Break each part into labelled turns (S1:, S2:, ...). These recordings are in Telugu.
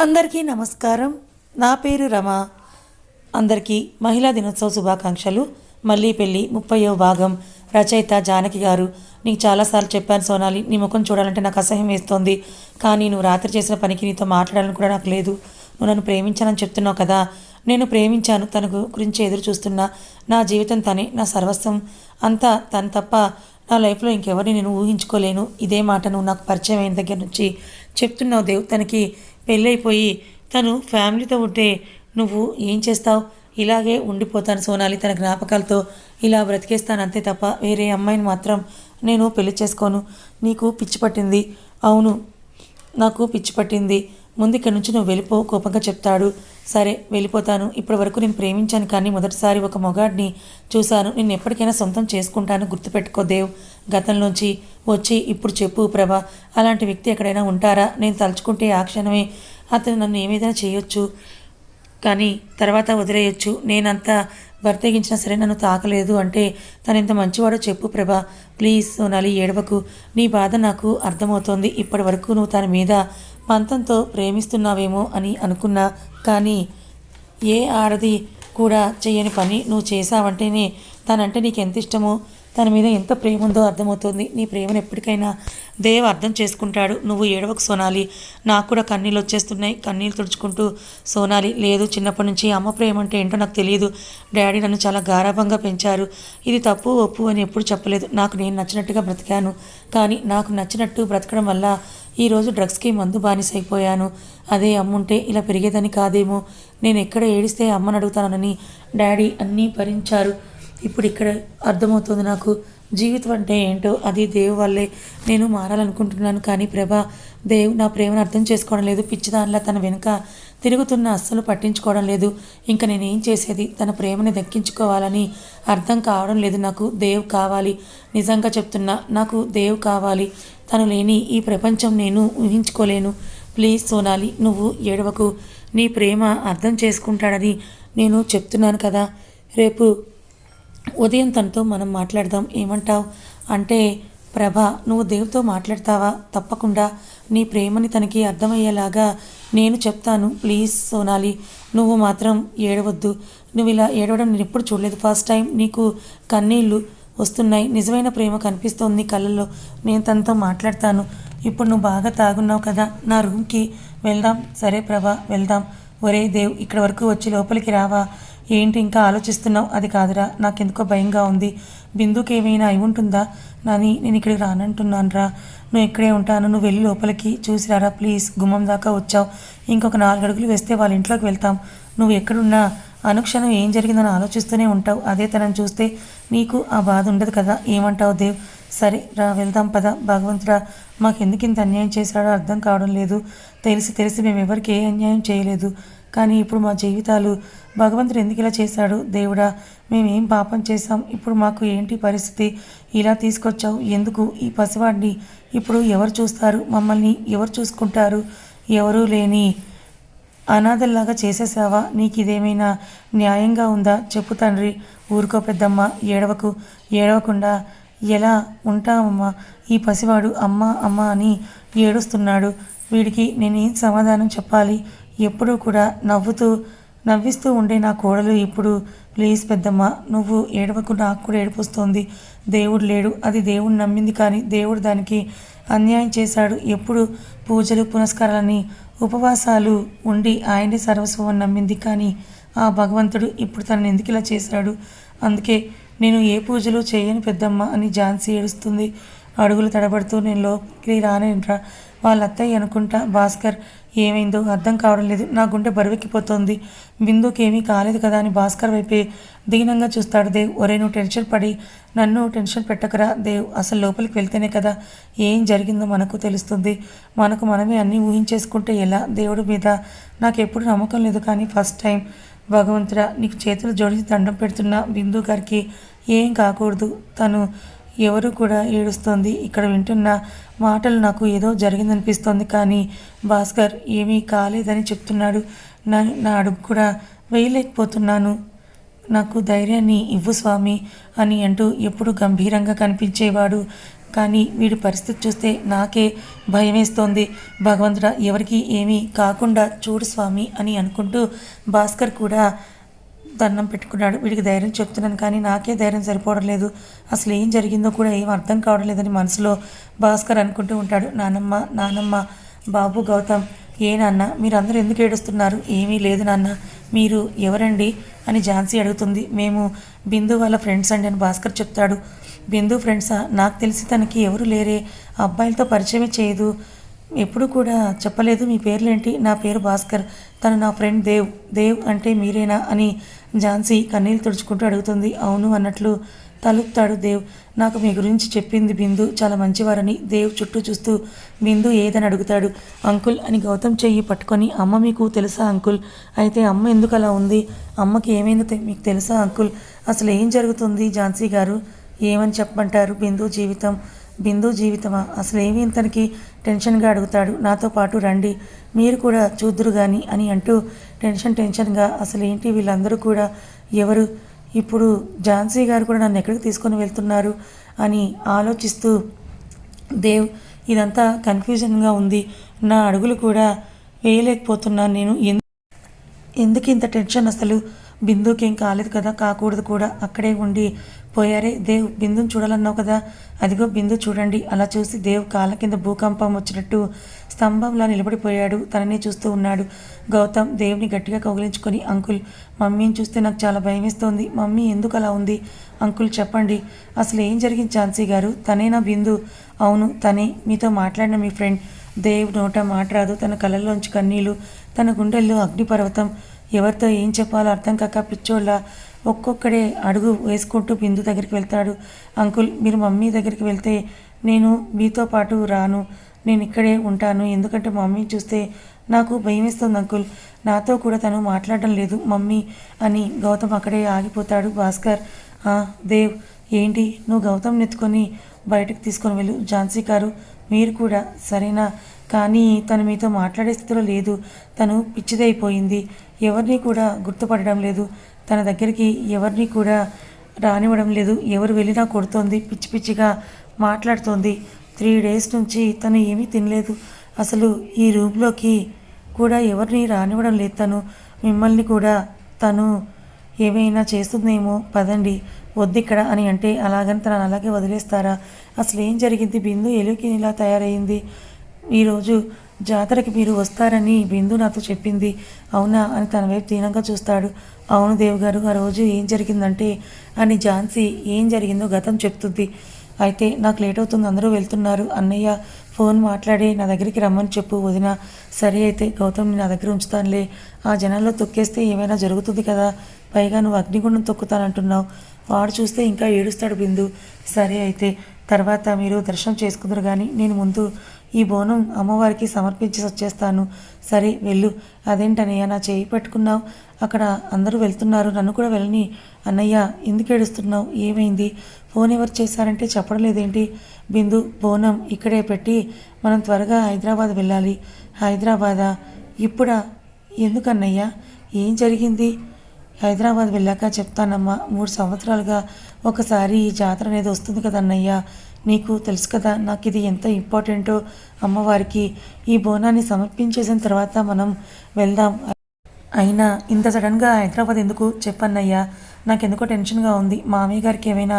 S1: అందరికీ నమస్కారం. నా పేరు రమ. అందరికీ మహిళా దినోత్సవ శుభాకాంక్షలు. మళ్ళీ పెళ్ళి ముప్పయో భాగం. రచయిత జానకి గారు నీకు చాలాసార్లు చెప్పాను సోనాలి నీ ముఖం చూడాలంటే నాకు అసహ్యం వేస్తోంది. కానీ నువ్వు రాత్రి చేసిన పనికి నీతో మాట్లాడాలని కూడా నాకు లేదు. నువ్వు నన్ను ప్రేమించానని చెప్తున్నావు కదా. నేను ప్రేమించాను తన గురించి ఎదురు చూస్తున్నా. నా జీవితం తనే నా సర్వస్వం అంతా తను తప్ప. నా లైఫ్లో ఇంకెవరిని నేను ఊహించుకోలేను. ఇదే మాట నువ్వు నాకు పరిచయం అయిన దగ్గర నుంచి చెప్తున్నావు దేవ్. తనకి పెళ్ళైపోయి తను ఫ్యామిలీతో ఉంటే నువ్వు ఏం చేస్తావు? ఇలాగే ఉండిపోతాను సోనాలి తన జ్ఞాపకాలతో. ఇలా బ్రతికేస్తాను అంతే తప్ప వేరే అమ్మాయిని మాత్రం నేను పెళ్ళి చేసుకోను. నీకు పిచ్చి పట్టింది. అవును నాకు పిచ్చి పట్టింది. ముందు ఇక్కడి నుంచి నువ్వు వెళ్ళిపో కోపంగా చెప్తాడు. సరే వెళ్ళిపోతాను. ఇప్పటి వరకు నేను ప్రేమించాను కానీ మొదటిసారి ఒక మొగాడిని చూశాను. నేను ఎప్పటికైనా సొంతం చేసుకుంటాను. గుర్తుపెట్టుకో దేవ్. గతంలోంచి వచ్చి ఇప్పుడు చెప్పు ప్రభా. అలాంటి వ్యక్తి ఎక్కడైనా ఉంటారా? నేను తలుచుకుంటే ఆ క్షణమే అతను నన్ను ఏమైనా చేయొచ్చు. కానీ తర్వాత వదిలేయొచ్చు. నేనంత బర్తెగించినా సరే నన్ను తాకలేదు అంటే తను ఎంత మంచివాడో చెప్పు ప్రభా. ప్లీజ్ సోనాలి ఏడవకు. నీ బాధ నాకు అర్థమవుతోంది. ఇప్పటి వరకు నువ్వు తన మీద పంతంతో ప్రేమిస్తున్నావేమో అని అనుకున్నా. కానీ ఏ ఆడది కూడా చేయని పని నువ్వు చేసావంటేనే తనంటే నీకు ఎంత ఇష్టమో తన మీద ఎంత ప్రేమ ఉందో అర్థమవుతుంది. నీ ప్రేమను ఎప్పటికైనా దేవ అర్థం చేసుకుంటాడు. నువ్వు ఏడవకు సోనాలి. నాకు కూడా కన్నీళ్ళు వచ్చేస్తున్నాయి. కన్నీళ్ళు తుడుచుకుంటూ సోనాలి. లేదు చిన్నప్పటి నుంచి అమ్మ ప్రేమ అంటే ఏంటో నాకు తెలియదు. డాడీ నన్ను చాలా గారాభంగా పెంచారు. ఇది తప్పు ఒప్పు అని ఎప్పుడు చెప్పలేదు. నాకు నేను నచ్చినట్టుగా బ్రతికాను. కానీ నాకు నచ్చినట్టు బ్రతకడం వల్ల ఈరోజు డ్రగ్స్కి మందు బానిసైపోయాను. అదే అమ్ముంటే ఇలా పెరిగేదని కాదేమో. నేను ఎక్కడ ఏడిస్తే అమ్మని అడుగుతానని డాడీ అన్నీ భరించారు. ఇప్పుడు ఇక్కడ అర్థమవుతుంది నాకు జీవితం అంటే ఏంటో అది దేవు వల్లే నేను మారాలనుకుంటున్నాను. కానీ ప్రభా దేవు నా ప్రేమను అర్థం చేసుకోవడం లేదు. పిచ్చిదానిలా తన వెనుక తిరుగుతున్న అస్సలు పట్టించుకోవడం లేదు. ఇంకా నేనేం చేసేది? తన ప్రేమని దక్కించుకోవాలని అర్థం కావడం లేదు. నాకు దేవ్ కావాలి. నిజంగా చెప్తున్నా నాకు దేవ్ కావాలి. తను లేని ఈ ప్రపంచం నేను ఊహించుకోలేను. ప్లీజ్ సోనాలి నువ్వు ఏడవకు. నీ ప్రేమ అర్థం చేసుకుంటాడని నేను చెప్తున్నాను కదా. రేపు ఉదయం తనతో మనం మాట్లాడదాం. ఏమంటావు? అంటే ప్రభ నువ్వు దేవుతో మాట్లాడతావా? తప్పకుండా. నీ ప్రేమని తనకి అర్థమయ్యేలాగా నేను చెప్తాను. ప్లీజ్ సోనాలి నువ్వు మాత్రం ఏడవద్దు. నువ్వు ఇలా ఏడవడం నేను ఎప్పుడు చూడలేదు. ఫస్ట్ టైం నీకు కన్నీళ్ళు వస్తున్నాయి. నిజమైన ప్రేమ కనిపిస్తోంది కళ్ళల్లో. నేను తనతో మాట్లాడతాను. ఇప్పుడు నువ్వు బాగా తాగున్నావు కదా. నా రూమ్కి వెళ్దాం. సరే ప్రభా వెళ్దాం. ఒరే దేవ్ ఇక్కడ వరకు వచ్చి లోపలికి రావా? ఏంటి ఇంకా ఆలోచిస్తున్నావు? అది కాదురా నాకెందుకో భయంగా ఉంది. బిందుకి ఏమైనా అయి ఉంటుందా? నాని నేను ఇక్కడికి రానంటున్నాను రా నువ్వు ఇక్కడే ఉంటాను నువ్వు వెళ్ళి లోపలికి చూసి రారా ప్లీజ్? గుమ్మం దాకా వచ్చావు. ఇంకొక నాలుగు అడుగులు వేస్తే వాళ్ళ ఇంట్లోకి వెళ్తాం. నువ్వు ఎక్కడున్నా? అనుక్షణం ఏం జరిగిందని ఆలోచిస్తూనే ఉంటావు. అదే తనని చూస్తే నీకు ఆ బాధ ఉండదు కదా? ఏమంటావు దేవ్? సరే రా వెళ్దాం పద. భగవంతుడా మాకెందుకు ఇంత అన్యాయం చేశాడో అర్థం కావడం లేదు. తెలిసి తెలిసి మేము ఎవరికి ఏ అన్యాయం చేయలేదు. కానీ ఇప్పుడు మా జీవితాలు భగవంతుడు ఎందుకు ఇలా చేశాడు? దేవుడా మేమేం పాపం చేశాం? ఇప్పుడు మాకు ఏంటి పరిస్థితి? ఇలా తీసుకొచ్చావు. ఎందుకు? ఈ పసివాడిని ఇప్పుడు ఎవరు చూస్తారు? మమ్మల్ని ఎవరు చూసుకుంటారు? ఎవరూ లేని అనాథల్లాగా చేసేసావా నీకు ఇదేమైనా న్యాయంగా ఉందా? చెప్పు తండ్రి. ఊరుకో పెద్దమ్మ. ఏడవకు. ఏడవకుండా ఎలా ఉంటామమ్మా ఈ పసివాడు అమ్మ అమ్మ అని ఏడుస్తున్నాడు. వీడికి నేనేం సమాధానం చెప్పాలి? ఎప్పుడూ కూడా నవ్వుతూ నవ్విస్తూ ఉండే నా కోడలు ఇప్పుడు ప్లీజ్ పెద్దమ్మ నువ్వు ఏడవకు నాకు కూడా ఏడుపు దేవుడు లేడు అది దేవుడు నమ్మింది కానీ దేవుడు దానికి అన్యాయం చేశాడు. ఎప్పుడు పూజలు పునస్కారాలని ఉపవాసాలు ఉండి ఆయనే సర్వస్వం నమ్మింది కానీ ఆ భగవంతుడు ఇప్పుడు తనని ఎందుకు ఇలా చేశాడు? అందుకే నేను ఏ పూజలు చేయను పెద్దమ్మ అని ఝాన్సీ ఏడుస్తుంది. అడుగులు తడబడుతూ నేను లోపలికి రానేంట్రా వాళ్ళ అత్తయ్య అనుకుంటా భాస్కర్ ఏమైందో అర్థం కావడం లేదు. నా గుండె బరువెక్కిపోతోంది. బిందుకి ఏమీ కాలేదు కదా అని భాస్కర్ వైపే దీనంగా చూస్తాడు దేవ్. ఒరే నువ్వు టెన్షన్ పడి నన్ను టెన్షన్ పెట్టకరా దేవ్. అసలు లోపలికి వెళ్తేనే కదా ఏం జరిగిందో మనకు తెలుస్తుంది. మనకు మనమే అన్నీ ఊహించేసుకుంటే ఎలా? దేవుడి మీద నాకు ఎప్పుడు నమ్మకం లేదు కానీ ఫస్ట్ టైం. భగవంతుడా నీకు చేతులు జోడించి దండం పెడుతున్న బిందు గారికి ఏం కాకూడదు. తను ఎవరు కూడా ఏడుస్తోంది. ఇక్కడ వింటున్న మాటలు నాకు ఏదో జరిగిందనిపిస్తోంది. కానీ భాస్కర్ ఏమీ కాలేదని చెప్తున్నాడు. నా నా అడుగు కూడా వేయలేకపోతున్నాను. నాకు ధైర్యాన్ని ఇవ్వు స్వామి అని అంటూ ఎప్పుడు గంభీరంగా కనిపించేవాడు. కానీ వీడి పరిస్థితి చూస్తే నాకే భయమేస్తోంది. భగవంతుడా ఎవరికి ఏమీ కాకుండా చూడు స్వామి అని అనుకుంటూ భాస్కర్ కూడా దండం పెట్టుకున్నాడు. వీడికి ధైర్యం చెప్తున్నాను కానీ నాకే ధైర్యం సరిపోవడం లేదు అసలు ఏం జరిగిందో కూడా ఏం అర్థం కావడం లేదని మనసులో భాస్కర్ అనుకుంటూ ఉంటాడు. నానమ్మ నానమ్మ బాబు గౌతమ్ ఏ నాన్న? మీరందరూ ఎందుకు ఏడుస్తున్నారు? ఏమీ లేదు నాన్న. మీరు ఎవరండి? అని ఝాన్సీ అడుగుతుంది. మేము బిందు వాళ్ళ ఫ్రెండ్స్ అండి అని భాస్కర్ చెప్తాడు. బిందు ఫ్రెండ్సా? నాకు తెలిసి తనకి ఎవరు లేరే. అబ్బాయిలతో పరిచయమే చేయదు. ఎప్పుడు కూడా చెప్పలేదు మీ పేర్లేంటి? నా పేరు భాస్కర్. తను నా ఫ్రెండ్ దేవ్. దేవ్ అంటే మీరేనా? అని ఝాన్సీ కన్నీళ్ళు తుడుచుకుంటూ అడుగుతుంది. అవును అన్నట్లు తలుపుతాడు దేవ్. నాకు మీ గురించి చెప్పింది బిందు. చాలా మంచివారని దేవ్ చుట్టూ చూస్తూ బిందు ఏదని అడుగుతాడు. అంకుల్ అని గౌతమ్ చెయ్యి పట్టుకొని అమ్మ మీకు తెలుసా అంకుల్? అయితే అమ్మ ఎందుకు అలా ఉంది? అమ్మకి ఏమైందో మీకు తెలుసా అంకుల్? అసలు ఏం జరుగుతుంది ఝాన్సీ గారు? ఏమని చెప్పమంటారు బిందు జీవితం? బిందు జీవితమా? అసలు ఇంతనికి టెన్షన్గా అడుగుతాడు? నాతో పాటు రండి. మీరు కూడా చూద్దురు కానీ అని అంటూ టెన్షన్ టెన్షన్గా అసలు ఏంటి వీళ్ళందరూ కూడా? ఎవరు? ఇప్పుడు ఝాన్సీ గారు కూడా నన్ను ఎక్కడికి తీసుకొని వెళ్తున్నారు? అని ఆలోచిస్తూ దేవ్ ఇదంతా కన్ఫ్యూజన్గా ఉంది. నా అడుగులు కూడా వేయలేకపోతున్నాను నేను. ఎందుకు ఇంత టెన్షన్ అసలు? బిందుకి ఏం కాలేదు కదా? కాకూడదు కూడా. అక్కడే ఉండి పోయారే. దేవ్ బిందుని చూడాలన్నావు కదా? అదిగో బిందు చూడండి. అలా చూసి దేవ్ కాళ్ళ కింద భూకంపం వచ్చినట్టు స్తంభంలా నిలబడిపోయాడు తననే చూస్తూ ఉన్నాడు. గౌతమ్ దేవుని గట్టిగా కౌగిలించుకొని అంకుల్ మమ్మీని చూస్తే నాకు చాలా భయమేస్తోంది. మమ్మీ ఎందుకు అలా ఉంది? అంకుల్ చెప్పండి. అసలు ఏం జరిగింది ఝాన్సీ గారు? తనేనా బిందు? అవును తనే. మీతో మాట్లాడిన మీ ఫ్రెండ్. దేవ్ నోట మాట రాదు. తన కళ్ళల్లోంచి కన్నీళ్ళు తన గుండెల్లో అగ్నిపర్వతం. ఎవరితో ఏం చెప్పాలో అర్థం కాక పిచ్చోళ్ళ ఒక్కొక్కడే అడుగు వేసుకుంటూ బిందు దగ్గరికి వెళ్తాడు. అంకుల్ మీరు మమ్మీ దగ్గరికి వెళ్తే నేను మీతో పాటు రాను. నేను ఇక్కడే ఉంటాను. ఎందుకంటే మమ్మీ చూస్తే నాకు భయం ఇస్తుంది అంకుల్. నాతో కూడా తను మాట్లాడడం లేదు మమ్మీ అని గౌతమ్ అక్కడే ఆగిపోతాడు. భాస్కర్ "ఆ, దేవ్ ఏంటి? నువ్వు గౌతమ్ నెత్తుకొని బయటకు తీసుకొని వెళ్ళు. ఝాన్సీ గారు మీరు కూడా సరేనా? కానీ తను మీతో మాట్లాడే స్థితిలో లేదు. తను పిచ్చిదైపోయింది. ఎవరిని కూడా గుర్తుపడడం లేదు. తన దగ్గరికి ఎవరిని కూడా రానివ్వడం లేదు. ఎవరు వెళ్ళినా కొడుతోంది పిచ్చి పిచ్చిగా మాట్లాడుతోంది. త్రీ డేస్ నుంచి తను ఏమీ తినలేదు. అసలు ఈ రూమ్లోకి కూడా ఎవరిని రానివ్వడం లేదు తను. మిమ్మల్ని కూడా తను ఏమైనా చేస్తుందేమో పదండి. వద్దిక్కడ అని అంటే అలాగని తను అలాగే వదిలేస్తారా? అసలు ఏం జరిగింది? బిందు ఎలుకి ఇలా తయారైంది. ఈరోజు జాతరకి మీరు వస్తారని బిందు నాతో చెప్పింది. అవునా? అని తన వైపు దీనంగా చూస్తాడు. అవును దేవుగారు ఆ రోజు ఏం జరిగిందంటే అని ఝాన్సీ ఏం జరిగిందో గతం చెప్తుంది. అయితే నాకు లేట్ అవుతుంది అందరూ వెళ్తున్నారు. అన్నయ్య ఫోన్ మాట్లాడి నా దగ్గరికి రమ్మని చెప్పు వదిన. సరే అయితే గౌతమ్ నా దగ్గర ఉంచుతానులే. ఆ జనాల్లో తొక్కేస్తే ఏమైనా జరుగుతుంది కదా? పైగా నువ్వు అగ్నిగుండం తొక్కుతానంటున్నావు. వాడు చూస్తే ఇంకా ఏడుస్తాడు బిందు. సరే అయితే తర్వాత మీరు దర్శనం చేసుకుందరు కానీ నేను ముందు ఈ బోనం అమ్మవారికి సమర్పించి వచ్చేస్తాను సరే వెళ్ళు. అదేంటనయ్య నా చేయి పట్టుకున్నావు? అక్కడ అందరూ వెళ్తున్నారు. నన్ను కూడా వెళ్ళని అన్నయ్య ఎందుకు ఏడుస్తున్నావు? ఏమైంది? ఫోన్ ఎవరు చేశారంటే చెప్పడం లేదేంటి బిందు బోనం ఇక్కడే పెట్టి మనం త్వరగా హైదరాబాద్ వెళ్ళాలి. హైదరాబాదా? ఇప్పుడా? ఎందుకన్నయ్య? ఏం జరిగింది? హైదరాబాద్ వెళ్ళాక చెప్తానమ్మా. మూడు సంవత్సరాలుగా ఒకసారి ఈ జాతర అనేది వస్తుంది కదా అన్నయ్య నీకు తెలుసు కదా నాకు ఇది ఎంత ఇంపార్టెంటో అమ్మవారికి ఈ బోనాన్ని సమర్పించేసిన తర్వాత మనం వెళ్దాం. అయినా ఇంత సడన్గా హైదరాబాద్ ఎందుకు? చెప్పన్నయ్యా నాకెందుకో టెన్షన్గా ఉంది. మామయ్య గారికి ఏమైనా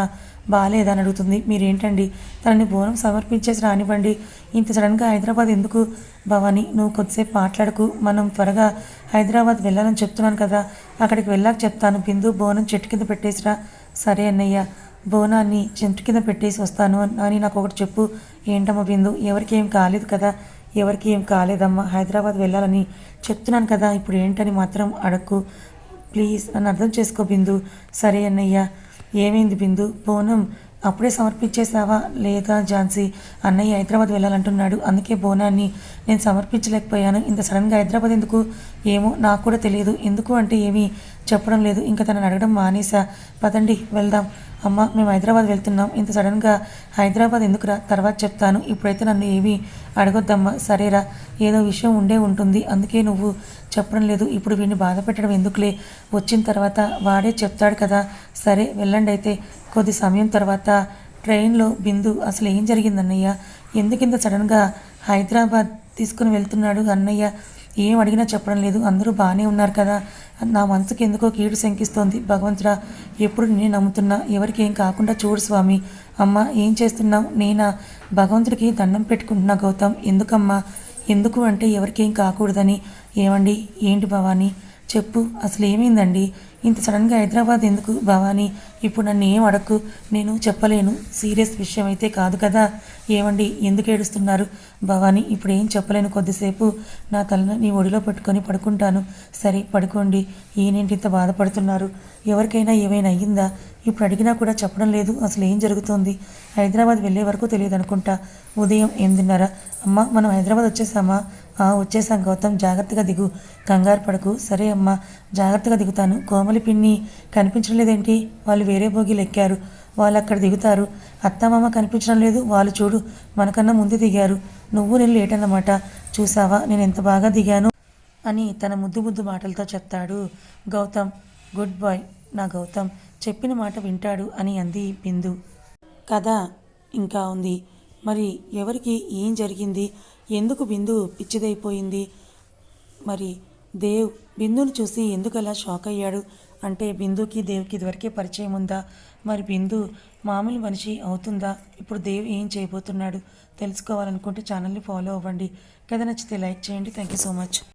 S1: బాగాలేదని అడుగుతుంది. మీరేంటండి? తనని బోనం సమర్పించేసి రానివ్వండి. ఇంత సడన్గా హైదరాబాద్ ఎందుకు? భవాని నువ్వు కొద్దిసేపు మాట్లాడకు. మనం త్వరగా హైదరాబాద్ వెళ్ళాలని చెప్తున్నాను కదా అక్కడికి వెళ్ళాక చెప్తాను. బిందు బోనం చెట్టు కింద పెట్టేసిరా. సరే అన్నయ్య. బోనాన్ని చెంటు కింద పెట్టేసి వస్తాను. అని నాకు ఒకటి చెప్పు. ఏంటమ్మా బిందు? ఎవరికి ఏం కాలేదు కదా? ఎవరికి ఏం కాలేదమ్మా? హైదరాబాద్ వెళ్ళాలని చెప్తున్నాను కదా. ఇప్పుడు ఏంటని మాత్రం అడక్కు. ప్లీజ్ నన్ను అర్థం చేసుకో బిందు. సరే అన్నయ్య. ఏమైంది బిందు? బోనం అప్పుడే సమర్పించేసావా లేదా ఝాన్సీ? అన్నయ్య హైదరాబాద్ వెళ్ళాలంటున్నాడు. అందుకే బోనాన్ని నేను సమర్పించలేకపోయాను. ఇంత సడన్గా హైదరాబాద్ ఎందుకు? ఏమో నాకు కూడా తెలియదు. ఎందుకు అంటే ఏమీ? చెప్పడం లేదు. ఇంకా తనని అడగడం మానేసా పదండి వెళ్దాం. అమ్మ మేము హైదరాబాద్ వెళ్తున్నాం. ఇంత సడన్గా హైదరాబాద్ ఎందుకురా? తర్వాత చెప్తాను. ఇప్పుడైతే నన్ను ఏమీ అడగొద్దమ్మా. సరేరా ఏదో విషయం ఉండే ఉంటుంది. అందుకే నువ్వు చెప్పడం లేదు. ఇప్పుడు వీడిని బాధ పెట్టడం ఎందుకులే? వచ్చిన తర్వాత వాడే చెప్తాడు కదా. సరే వెళ్ళండి అయితే. కొద్ది సమయం తర్వాత ట్రైన్లో బిందు అసలు ఏం జరిగింది అన్నయ్య ఎందుకింత సడన్గా హైదరాబాద్ తీసుకుని వెళ్తున్నాడు అన్నయ్య? ఏం అడిగినా చెప్పడం లేదు. అందరూ బాగానే ఉన్నారు కదా. నా మనసుకి ఎందుకో కీడు శంకిస్తోంది. భగవంతుడా ఎప్పుడు నేను నమ్ముతున్నా? ఎవరికి ఏం కాకుండా చూడు స్వామి. అమ్మ ఏం చేస్తున్నావు? నేనా? భగవంతుడికి దండం పెట్టుకుంటున్నా గౌతమ్. ఎందుకమ్మా? ఎందుకు అంటే ఎవరికేం కాకూడదని. ఏమండి? ఏంటి భవానీ? చెప్పు అసలు ఏమైందండి ఇంత సడన్గా హైదరాబాద్ ఎందుకు భవానీ? ఇప్పుడు నన్ను ఏం అడక్కు? నేను చెప్పలేను. సీరియస్ విషయం అయితే కాదు కదా? ఏమండి? ఎందుకు ఏడుస్తున్నారు? భవానీ ఇప్పుడు ఏం చెప్పలేను కొద్దిసేపు. నా తలను నీ ఒడిలో పెట్టుకొని పడుకుంటాను. సరే పడుకోండి. ఈయనేంటి ఇంత బాధపడుతున్నారు? ఎవరికైనా ఏమైనా అయ్యిందా? ఇప్పుడు అడిగినా కూడా చెప్పడం లేదు. అసలు ఏం జరుగుతోంది? హైదరాబాద్ వెళ్ళే వరకు తెలియదు అనుకుంటా ఉదయం ఎనిమిదిన్నర. అమ్మ మనం హైదరాబాద్ వచ్చేసామా? "ఆ, వచ్చేసాం గౌతమ్. జాగ్రత్తగా దిగు. కంగారు పడకు. సరే అమ్మా జాగ్రత్తగా దిగుతాను. కోమలి పిన్ని కనిపించడం లేదేంటి? వాళ్ళు వేరే భోగిలు ఎక్కారు. వాళ్ళు అక్కడ దిగుతారు. అత్తమామ కనిపించడం లేదు. వాళ్ళు చూడు మనకన్నా ముందు దిగారు. నువ్వు నేను లేట్ అన్నమాట చూసావా? నేను ఎంత బాగా దిగాను? అని తన ముద్దు ముద్దు మాటలతో చెప్తాడు గౌతమ్. గుడ్ బాయ్ నా గౌతమ్. చెప్పిన మాట వింటాడు అని అంది బిందు. కథ ఇంకా ఉంది. మరి ఎవరికి ఏం జరిగింది? ఎందుకు బిందు పిచ్చిదైపోయింది? మరి దేవ్ బిందును చూసి ఎందుకు అలా షాక్ అయ్యాడు? అంటే బిందుకి దేవ్కి ఇదివరకే పరిచయం ఉందా? మరి బిందు మామూలు మనిషి అవుతుందా? ఇప్పుడు దేవ్ ఏం చేయబోతున్నాడు? తెలుసుకోవాలనుకుంటే ఛానల్ని ఫాలో అవ్వండి. కథ నచ్చితే లైక్ చేయండి. Thank you so much.